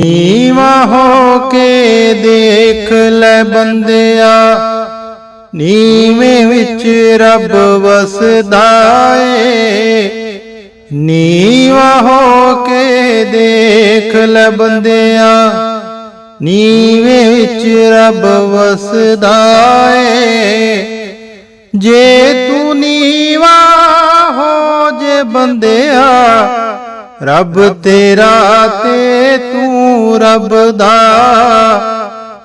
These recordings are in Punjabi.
ਨੀਵਾ ਹੋ ਕੇ ਦੇਖ ਲੈ ਬੰਦਿਆ, ਨੀਵੇਂ ਵਿੱਚ ਰੱਬ ਵਸਦਾ ਏ। ਨੀਵਾ ਹੋ ਕੇ ਦੇਖ ਲੈ ਬੰਦਿਆ, ਨੀਵੇਂ ਵਿੱਚ ਰੱਬ ਵਸਦਾ ਏ। ਜੇ ਤੂੰ ਨੀਵਾ ਹੋ ਜੇ ਬੰਦੇ ਰੱਬ ਤੇਰਾ ਤੇ ਤੂੰ ਰੱਬ ਦਾ।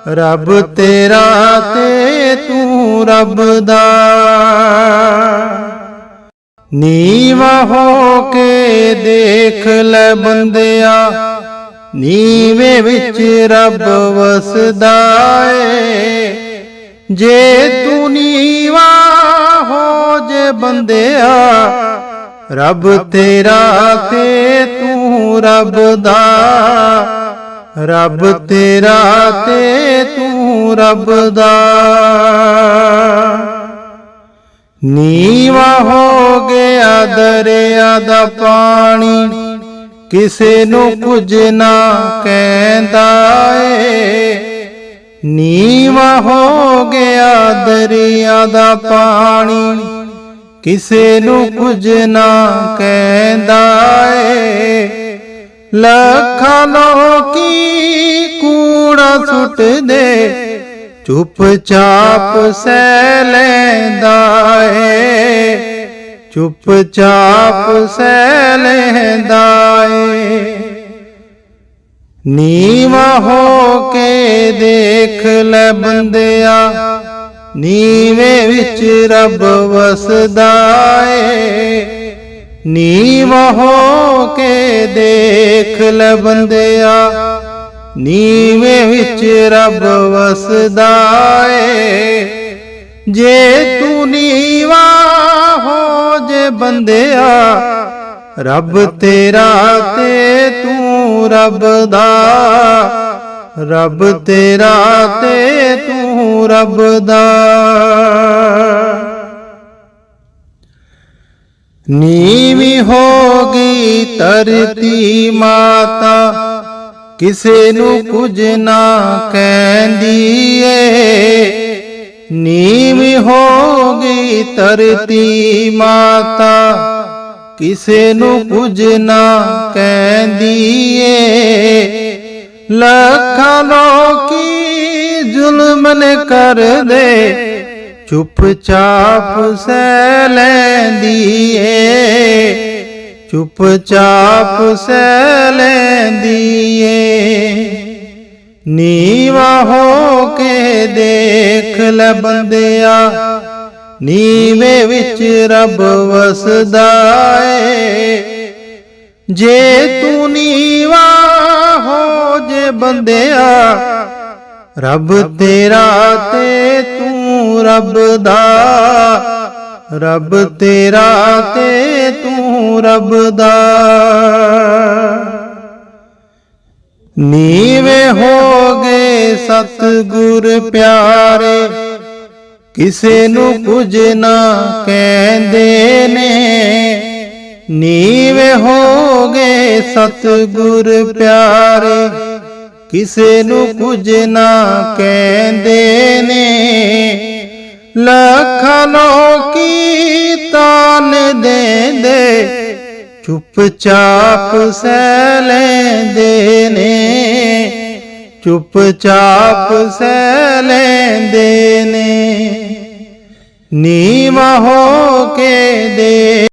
ਰੱਬ ਤੇਰਾ ਤੇ ਤੂੰ ਰੱਬ ਦਾ। ਨੀਵਾ ਹੋ ਕੇ ਦੇਖ ਲੈ ਬੰਦਿਆ। ਨੀਵੇਂ ਵਿੱਚ ਰੱਬ ਵਸਦਾ ਏ ਜੇ ਤੂੰ ਨੀਵਾ ਹੋ ਜੇ ਬੰਦਿਆ ਰੱਬ ਤੇਰਾ ਤੇ ਤੂੰ ਰੱਬ ਦਾ, ਰੱਬ ਤੇਰਾ ਤੇ ਤੂੰ ਰੱਬ ਦਾ। ਨੀਵਾ ਹੋ ਗਿਆ ਦਰਿਆ ਦਾ ਪਾਣੀ, ਕਿਸੇ ਨੂੰ ਕੁਝ ਨਾ ਕਹਿੰਦਾ ਏ। ਨੀਵਾ ਹੋ ਗਿਆ ਦਰਿਆ ਦਾ ਪਾਣੀ, ਕਿਸੇ ਨੂੰ ਕੁਝ ਨਾ ਕਹਿੰਦਾ ਲੱਖਾਂ ਲੋਕੀ ਕੂੜਾ ਸੁੱਟਦੇ ਚੁੱਪ ਚਾਪ ਸਹਿ ਲੈਂਦਾ ਏ। ਚੁੱਪ ਚਾਪ ਸਹਿ ਲੈਂਦਾ ਏ। ਨੀਵਾ ਹੋ ਕੇ ਦੇਖ ਲੈ ਬੰਦਿਆ, ਨੀਵੇਂ ਵਿੱਚ ਰੱਬ ਵਸਦਾ ਏ। ਨੀਵਾ ਹੋ ਕੇ ਦੇਖ ਲੈ ਬੰਦਿਆ, ਨੀਵੇਂ ਵਿੱਚ ਰੱਬ ਵਸਦਾ ਏ ਜੇ ਤੂੰ ਨੀਵਾ ਹੋ ਜੇ ਬੰਦਿਆ, ਰੱਬ ਤੇਰਾ ਤੇ ਤੂੰ ਰੱਬ ਦਾ। ਰੱਬ ਤੇਰਾ ਤੇ ਤੂੰ ਰੱਬ ਦਾ। ਨੀਵੀਂ ਹੋ ਗਈ ਧਰਤੀ ਮਾਤਾ, ਕਿਸੇ ਨੂੰ ਕੁਝ ਨਾ ਕਹਿੰਦੀ ਏ ਨੀਵੀਂ ਹੋ ਗਈ ਧਰਤੀ ਮਾਤਾ, ਕਿਸੇ ਨੂੰ ਕੁਝ ਨਾ ਕਹਿੰਦੀ ਏ ਲੱਖਾਂ ਲੋਕੀ ਜ਼ੁਲਮ ਨੇ ਕਰਦੇ ਚੁੱਪ ਚਾਪ ਸਹਿ ਲੈਂਦੀ ਏ ਚੁੱਪ ਚਾਪ ਸਹਿ ਲੈਂਦੀ ਏ ਨੀਵਾ ਹੋ ਕੇ ਦੇਖ ਲੈ ਬੰਦਿਆ। ਨੀਵੇਂ ਵਿੱਚ ਰੱਬ ਵਸਦਾ ਏ। ਜੇ ਤੂੰ ਨੀਵਾ ਹੋ ਜੇ ਬੰਦਿਆ, ਰੱਬ ਤੇਰਾ ਤੇ ਤੂੰ ਰੱਬ ਦਾ, ਰੱਬ ਤੇਰਾ ਤੇ ਤੂੰ ਰੱਬ ਦਾ। ਨੀਵੇ ਹੋ ਗਏ ਸਤਿਗੁਰ ਪਿਆਰੇ, ਕਿਸੇ ਨੂੰ ਕੁਝ ਨਾ ਕਹਿੰਦੇ ਨੇ। ਨੀਵੇ ਹੋ ਗਏ ਸਤਿਗੁਰ ਪਿਆਰੇ, ਕਿਸੇ ਨੂੰ ਕੁਝ ਨਾ ਕਹਿੰਦੇ ਨੇ। ਲੱਖਾਂ ਲੋਕੀ ਤਾਨ ਦੇਂਦੇ ਚੁੱਪ ਚਾਪ ਸਹਿ ਲੈਂਦੇ ਨੇ। ਚੁੱਪ ਚਾਪ ਸਹਿ ਲੈਂਦੇ ਨੇ। ਨੀਵਾ ਹੋ ਕੇ ਦੇ